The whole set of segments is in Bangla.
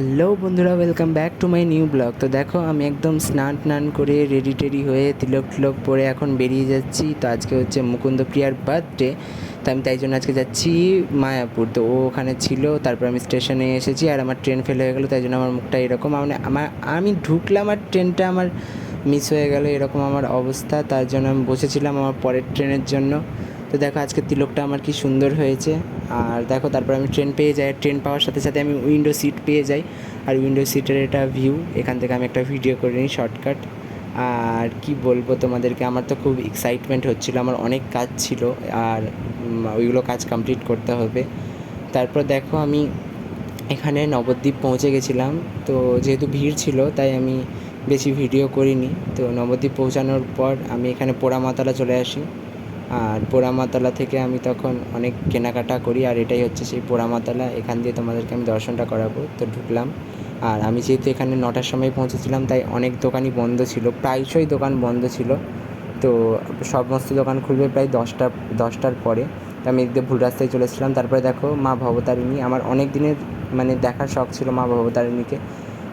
হ্যালো বন্ধুরা welcome back to my new blog তো দেখো, আমি একদম স্নান টান করে রেডি টেডি হয়ে তিলক টিলক পরে এখন বেরিয়ে যাচ্ছি। তো আজকে হচ্ছে মুকুন্দ প্রিয়ার বার্থডে তো আমি তাই জন্য আজকে যাচ্ছি মায়াপুর। তো ও ওখানে ছিল, তারপর আমি স্টেশনে এসেছি আর আমার ট্রেন ফেল হয়ে গেলো, তাই জন্য আমার মুখটা এরকম। মানে আমার, আমি ঢুকলাম আর ট্রেনটা আমার মিস হয়ে গেল, এরকম আমার অবস্থা। তার জন্য আমি বসেছিলাম আমার পরের ট্রেনের জন্য। তো দেখো আজকে তিলকটা আমার কি সুন্দর হয়েছে। আর দেখো তারপর আমি ট্রেন পেয়ে যাই। ট্রেন পাওয়ার সাথে সাথে আমি উইন্ডো সিট পেয়ে যাই। আর উইন্ডো সিটের এটা ভিউ এখান থেকে আমি একটা ভিডিও করে নিই শর্টকাট আর কি বলব তোমাদেরকে, আমার তো খুব এক্সাইটমেন্ট হচ্ছিল। আমার অনেক কাজ ছিল। আর ওইগুলো কাজ কমপ্লিট করতে হবে। তারপর দেখো আমি এখানে নবদ্বীপ পৌঁছে গেছিলাম। তো যেহেতু ভিড় ছিল, তাই আমি বেশি ভিডিও করিনি। তো নবদ্বীপ পৌঁছানোর পর আমি এখানে পোড়ামাতলা চলে আসি। আর পোড়ামাতলা থেকে আমি তখন অনেক কেনাকাটা করি, আর এটাই হচ্ছে সেই পোড়ামাতলা। এখান দিয়ে তোমাদেরকে আমি দর্শনটা করাবো, তো ঢুকলাম। আর আমি যেহেতু এখানে নটার সময় পৌঁছেছিলাম, তাই অনেক দোকানই বন্ধ ছিল, প্রায়শই দোকান বন্ধ ছিল। তো সমস্ত দোকান খুলবে প্রায় দশটা, দশটার পরে। তো আমি এদিকে ভুল রাস্তায় চলে এসেছিলাম। তারপরে দেখো মা ভবতারিণী, আমার অনেক দিনের মানে দেখার শখ ছিল মা ভবতারিণীকে।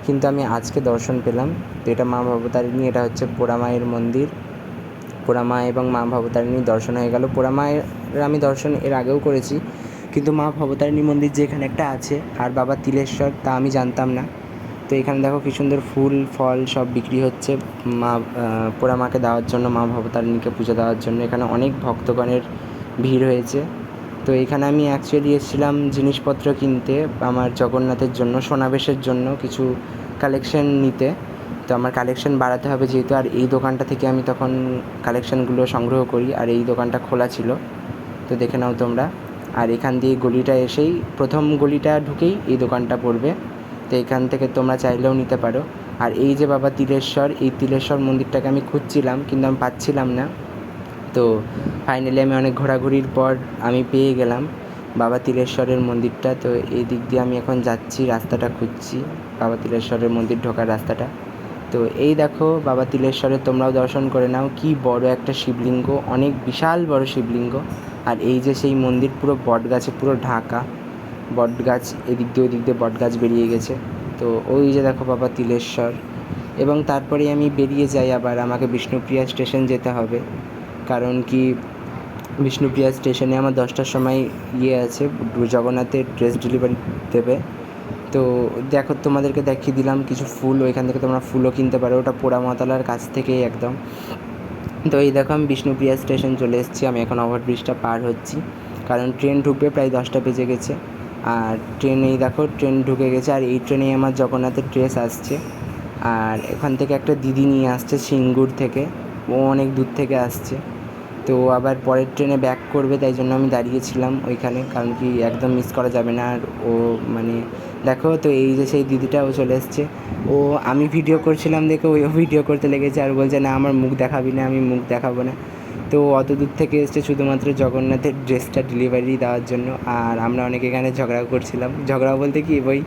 কিন্তু আমি আজকে দর্শন পেলাম। তো এটা মা ভবতারিণী, এটা হচ্ছে পোড়ামায়ের মন্দির। পোড়ামা এবং মা ভবতারিণীর দর্শন হয়ে গেল। পোড়ামায়ের আমি দর্শন এর আগেও করেছি। কিন্তু মা ভবতারিণী মন্দির যে এখানে একটা আছে, আর বাবা তিলেশ্বর, তা আমি জানতাম না। তো এখানে দেখো কি সুন্দর ফুল, ফল সব বিক্রি হচ্ছে মা পোড়ামাকে দেওয়ার জন্য, মা ভবতারিণীকে পুজো দেওয়ার জন্য। এখানে অনেক ভক্তগণের ভিড় হয়েছে। তো এখানে আমি অ্যাকচুয়ালি এসেছিলাম জিনিসপত্র কিনতে, আমার জগন্নাথের জন্য, সোনাবেশের জন্য কিছু কালেকশন নিতে। তো আমার কালেকশন বাড়াতে হবে যেহেতু, আর এই দোকানটা থেকে আমি তখন কালেকশনগুলো সংগ্রহ করি, আর এই দোকানটা খোলা ছিল। তো দেখে নাও তোমরা। আর এখান দিয়ে গলিটা এসেই প্রথম গলিটা ঢুকেই এই দোকানটা পড়বে। তো এখান থেকে তোমরা চাইলেও নিতে পারো। আর এই যে বাবা তিলেশ্বর, এই তিলেশ্বর মন্দিরটাকে আমি খুঁজছিলাম, কিন্তু আমি পাচ্ছিলাম না। তো ফাইনালি আমি অনেক ঘোরাঘুরির পর আমি পেয়ে গেলাম বাবা তিলেশ্বরের মন্দিরটা। তো এই দিক দিয়ে আমি এখন যাচ্ছি, রাস্তাটা খুঁজছি, বাবা তিলেশ্বরের মন্দির ঢোকার রাস্তাটা। তো এই দেখো, বাবা তিলেশ্বরের তোমরাও দর্শন করে নাও, কি বড় একটা শিবলিঙ্গ, অনেক বিশাল বড় শিবলিঙ্গ। আর এই যে সেই মন্দির, পুরো বট গাছে পুরো ঢাকা। বট গাছ এদিক দিয়ে ওদিক দিয়ে বট গাছ বেরিয়ে গেছে। তো ওই যে দেখো বাবা তিলেশ্বর। এবং তারপরেই আমি বেরিয়ে যাই আবার, আমাকে বিষ্ণুপ্রিয়া স্টেশন যেতে হবে। কারণ কি, বিষ্ণুপ্রিয়া স্টেশনে আমার দশটার সময় ইয়ে আছে, জগন্নাথের ড্রেস ডেলিভারি দেবে। তো দেখো, তোমাদেরকে দেখিয়ে দিলাম কিছু ফুল, ওইখান থেকে তোমরা ফুলও কিনতে পারো। ওটা পোড়া পোড়ামাতলার কাছ থেকেই একদম। তো এই দেখো, আমি বিষ্ণুপ্রিয়া স্টেশন চলে এসেছি। আমি এখন ওভারব্রিজটা পার হচ্ছি। কারণ ট্রেন ঢুকবে প্রায় দশটা বেজে গেছে। আর ট্রেনেই দেখো, ট্রেন ঢুকে গেছে। আর এই ট্রেনেই আমার জগন্নাথের ড্রেস আসছে। আর এখান থেকে একটা দিদি নিয়ে আসছে সিঙ্গুর থেকে। ও অনেক দূর থেকে আসছে। তো আবার পরের ট্রেনে ব্যাক করবে, তাই জন্য আমি দাঁড়িয়েছিলাম ওইখানে। কারণ কি, একদম মিস করা যাবে না। আর ও মানে দেখো তো এই যে সেই দিদিটা, ও চলে এসছে। ও, আমি ভিডিও করছিলাম দেখে ওইও ভিডিও করতে লেগেছে আর বলছে, না, আমার মুখ দেখাবি না, আমি মুখ দেখাবো না। তো অত দূর থেকে এসছে শুধুমাত্র জগন্নাথের ড্রেসটা ডেলিভারি দেওয়ার জন্য। আর আমরা অনেক এখানে ঝগড়া করছিলাম। ঝগড়া বলতে কি, ওই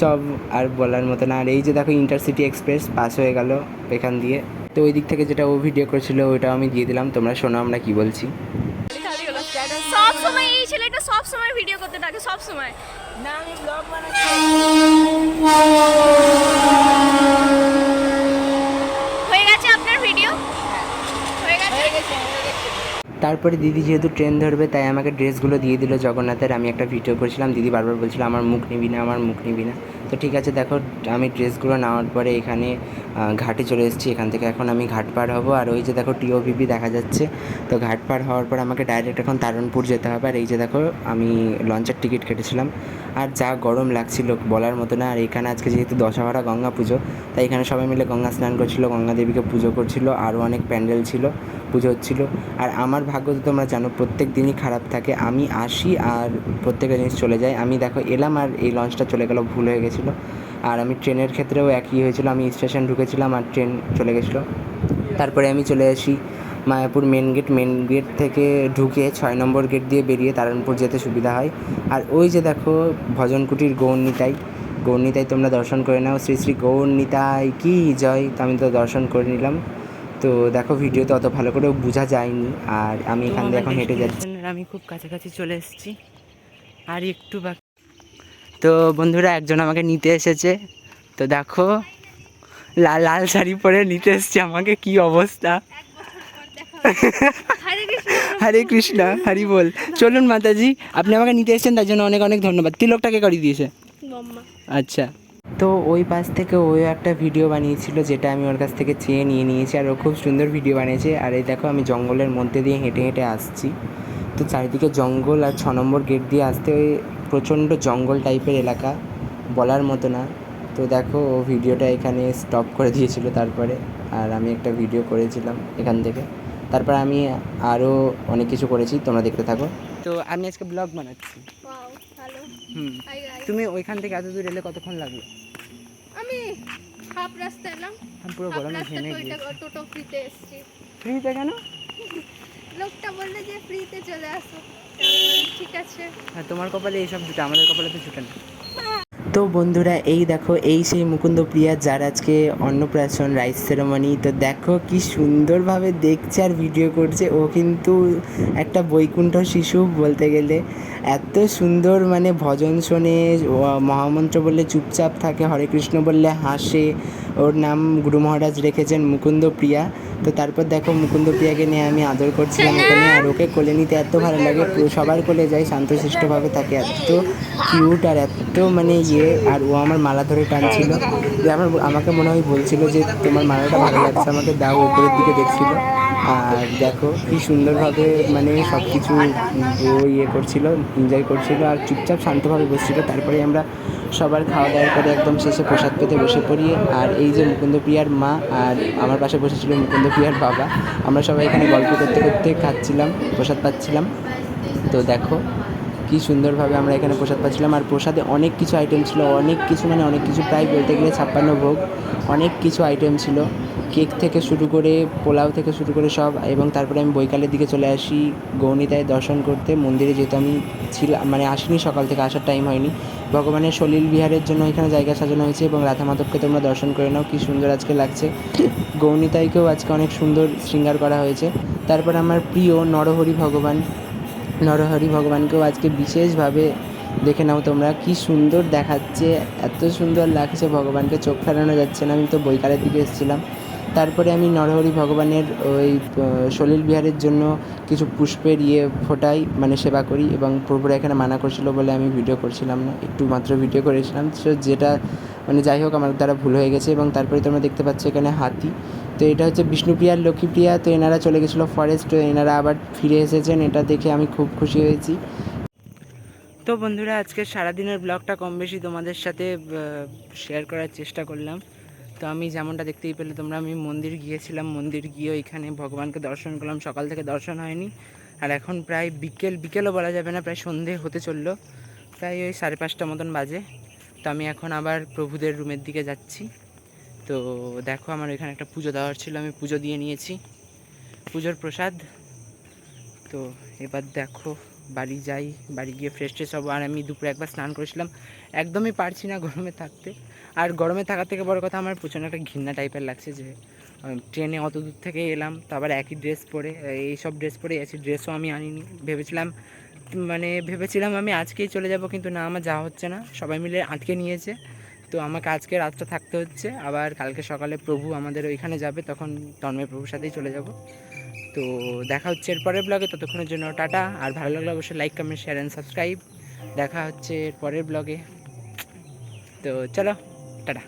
সব আর বলার মতো না। আর এই যে দেখো ইন্টারসিটি এক্সপ্রেস পাস হয়ে গেল এখান দিয়ে। তো ওই দিক থেকে যেটা ও ভিডিও করেছিল ওটা আমি দিয়ে দিলাম। তোমরা শোনো আমরা কি বলছি। সব সময় এই ছেলেটা সব সময় ভিডিও করতে থাকে সব সময়। না আমি ব্লগ বানাচ্ছি। হয়ে গেছে আপনার ভিডিও হয়ে গেছে হয়ে গেছে। তারপরে দিদি যেহেতু ট্রেন ধরবে, তাই আমাকে ড্রেসগুলো দিয়ে দিল জগন্নাথের। আমি একটা ভিডিও করছিলাম, দিদি বারবার বলছিল, আমার মুখ নিবি না, আমার মুখ নিবি না। তো ঠিক আছে, দেখো, আমি ড্রেসগুলো নেওয়ার পরে এখানে ঘাটে চলে এসেছি। এখান থেকে এখন আমি ঘাট পার হব। আর ওই যে দেখো টিওভিপি দেখা যাচ্ছে। তো ঘাট পার হওয়ার পর আমাকে ডাইরেক্ট এখন তারণপুর যেতে হবে। আর এই যে দেখো, আমি লঞ্চের টিকিট কেটেছিলাম। আর যা গরম লাগছিল বলার মতো না। আর এখানে আজকে যেহেতু দশহরা গঙ্গা পুজো, তাই এখানে সবাই মিলে গঙ্গা স্নান করছিল, গঙ্গা দেবীকে পুজো করছিল। আরও অনেক প্যান্ডেল ছিল, পুজো হচ্ছিল। আর আমার ভাগ্য তো তোমরা জানো, প্রত্যেক দিনই খারাপ থাকে। আমি আসি আর প্রত্যেকটা জিনিস চলে যায়। আমি দেখো এলাম আর এই লঞ্চটা চলে গেল, ভুল হয়ে গেছিল। আর আমি ট্রেনের ক্ষেত্রেও একই হয়েছিল। আমি স্টেশন ঢুকেছিলাম আর ট্রেন চলে গেছিল। তারপরে আমি চলে আসি Mayapur main gate. Main gate থেকে ঢুকে ছয় নম্বর গেট দিয়ে বেরিয়ে তারানপুর যেতে সুবিধা হয়। আর ওই যে দেখো ভজনকুটির গৌরনিতাই। গৌরনিতাই তোমরা দর্শন করে নাও। শ্রী শ্রী গৌরনিতাই কি জয়। তো আমি তো দর্শন করে নিলাম। তো দেখো ভিডিওতে অত ভালো করে বোঝা যায়নি আর আমি এখান দিয়ে এখন হেঁটে যাচ্ছি। আমি খুব কাছাকাছি চলে এসেছি আর একটু বাকি তো বন্ধুরা একজন আমাকে নিতে এসেছে তো দেখো লাল লাল শাড়ি পরে নিতে এসছে আমাকে কি অবস্থা? হরে কৃষ্ণ হরে হরি বল। চলুন মাতাজি আপনি আমাকে নিতে এসেছেন তার জন্য অনেক অনেক ধন্যবাদ। তিলকটাকে করিয়ে দিয়েছে। আচ্ছা। তো ওই পাশ থেকে ওই একটা ভিডিও বানিয়েছিল যেটা আমি ওর কাছ থেকে চেয়ে নিয়ে নিয়েছি আর ও খুব সুন্দর ভিডিও বানিয়েছে। আর এই দেখো আমি জঙ্গলের মধ্যে দিয়ে হেঁটে হেঁটে আসছি। তো চারিদিকে জঙ্গল আর ছ নম্বর গেট দিয়ে আসতে ওই প্রচণ্ড জঙ্গল টাইপের এলাকা বলার মতো না। তো দেখো ও ভিডিওটা এখানে স্টপ করে দিয়েছিল তারপরে আর আমি একটা ভিডিও করেছিলাম এখান থেকে। তারপর আমি আরও অনেক কিছু করেছি তোমরা দেখতে থাকো। তো আমি আজকে ব্লগ বানাচ্ছি। হুম। তুমি ওইখান থেকে এত দূর এলে কতক্ষণ লাগল? হাফ রাস্তা এলাম। আমি পুরো গরমে ঘেমে গিয়েছি। টোটো ফ্রিতে এসেছি। ফ্রিতে কেন? লোকটা বললে যে ফ্রিতে চলে আসো। ঠিক আছে। হ্যাঁ তোমার কপালে এইসব জুটে আমাদের কপালে তো জুটে না তো বন্ধুরা, এই দেখো, এই সেই মুকুন্দ প্রিয়া যার আজকে অন্নপ্রাশন রাইস সেরেমনি তো দেখো কি সুন্দরভাবে দেখছে আর ভিডিও করছে। ও কিন্তু একটা বৈকুণ্ঠ শিশু বলতে গেলে। এত সুন্দর মানে ভজন শোনে মহামন্ত্র বললে চুপচাপ থাকে, হরে কৃষ্ণ বললে হাসে। ওর নাম গুরু মহারাজ রেখেছেন মুকুন্দ প্রিয়া তো তারপর দেখো মুকুন্দ প্রিয়াকে নিয়ে আমি আদর করছিলাম এখানে। আর ওকে কোলে নিতে এত ভালো লাগে পুরো সবার কোলে যাই শান্তশিষ্টভাবে থাকে এত কিউট আর এত মানে ইয়ে আর ও আমার মালা ধরে টানছিল। যে আমার আমাকে মনে হয় বলছিল যে তোমার মালাটা ভালো লাগছে আমাকে দাও উপরের দিকে দেখছিল। আর দেখো কি সুন্দরভাবে মানে সব কিছু ও ইয়ে করছিল এনজয় করছিল আর চুপচাপ শান্তভাবে বসছিল। তারপরে আমরা সবার খাওয়া দাওয়ার পরে একদম শেষে প্রসাদ পেতে বসে পড়ি। আর এই যে মুকুন্দ প্রিয়ার মা আর আমার পাশে বসেছিল মুকুন্দ প্রিয়ার বাবা, আমরা সবাই এখানে গল্প করতে করতে খাচ্ছিলাম, প্রসাদ পাচ্ছিলাম। তো দেখো কি সুন্দরভাবে আমরা এখানে প্রসাদ পাচ্ছিলাম। আর প্রসাদে অনেক কিছু আইটেম ছিল, অনেক কিছু মানে অনেক কিছু প্রায় বলতে গেলে ছাপ্পান্ন ভোগ, অনেক কিছু আইটেম ছিল। কেক থেকে শুরু করে, পোলাও থেকে শুরু করে সব, এবং তারপরে আমি বৈকালের দিকে চলে আসি গৌনিতায় দর্শন করতে। মন্দিরে যেহেতু আমি ছিলাম মানে আসিনি সকাল থেকে, আসার টাইম হয়নি। ভগবানের সলিল বিহারের জন্য এখানে জায়গা সাজানো হয়েছে এবং রাধা মাধবকে তোমরা দর্শন করে নাও, কী সুন্দর আজকে লাগছে। গৌনিতাইকেও আজকে অনেক সুন্দর শৃঙ্গার করা হয়েছে। তারপর আমার প্রিয় নরহরি ভগবান, নরহরি ভগবানকেও আজকে বিশেষভাবে দেখে নাও তোমরা, কি সুন্দর দেখাচ্ছে, এত সুন্দর লাগছে, ভগবানকে চোখ ফেরানো যাচ্ছে না। আমি তো বৈকালের দিকে এসেছিলাম। তারপরে আমি নরহরি ভগবানের ওই সলিল বিহারের জন্য কিছু পুষ্পের ইয়ে ফোটাই মানে সেবা করি এবং প্রভুরা এখানে মানা করছিল বলে আমি ভিডিও করছিলাম না। একটু মাত্র ভিডিও করেছিলাম। তো যেটা মানে যাই হোক আমার দ্বারা ভুল হয়ে গেছে এবং তারপরে তোমরা দেখতে পাচ্ছ এখানে হাতি। তো এটা হচ্ছে বিষ্ণুপ্রিয়ার লক্ষ্মীপ্রিয়া। তো এনারা চলে গেছিল ফরেস্ট তো এনারা আবার ফিরে এসেছেন। এটা দেখে আমি খুব খুশি হয়েছি। তো বন্ধুরা আজকে সারাদিনের ব্লগটা কম বেশি তোমাদের সাথে শেয়ার করার চেষ্টা করলাম। তো আমি যেমনটা দেখতেই পেলে তোমরা, আমি মন্দির গিয়েছিলাম, মন্দির গিয়ে ওইখানে ভগবানকে দর্শন করলাম। সকাল থেকে দর্শন হয়নি। আর এখন প্রায় বিকেল, বিকেলও বলা যাবে না, প্রায় সন্ধে হতে চলল। প্রায় ওই সাড়ে পাঁচটা মতন বাজে। তো আমি এখন আবার প্রভুদের রুমের দিকে যাচ্ছি। তো দেখো আমার এখানে একটা পুজো দেওয়ার ছিল, আমি পুজো দিয়ে নিয়েছি। পুজোর প্রসাদ। তো এবার দেখো বাড়ি যাই, বাড়ি গিয়ে ফ্রেশ ট্রেশ হব। আর আমি দুপুরে একবার স্নান করেছিলাম। একদমই পারছি না গরমে থাকতে। আর গরমে থাকার থেকে বড় কথা, আমার প্রচণ্ড একটা ঘৃণা টাইপের লাগছে যে ট্রেনে অত দূর থেকে এলাম, তো আবার একই ড্রেস পরে এই সব ড্রেস পরে আছি ড্রেসও আমি আনিনি। ভেবেছিলাম মানে ভেবেছিলাম আমি আজকেই চলে যাব, কিন্তু না, আমার যাওয়া হচ্ছে না। সবাই মিলে আটকে নিয়েছে। তো আমাকে আজকে রাতটা থাকতে হচ্ছে। আবার কালকে সকালে প্রভু আমাদের ওইখানে যাবে, তখন তন্ময় প্রভুর সাথেই চলে যাব। তো দেখা হচ্ছে এরপরের ব্লগে ততক্ষণের জন্য টাটা। আর ভালো লাগলে অবশ্যই like comment share and subscribe দেখা হচ্ছে এর পরের ব্লগে তো চলো, টাটা।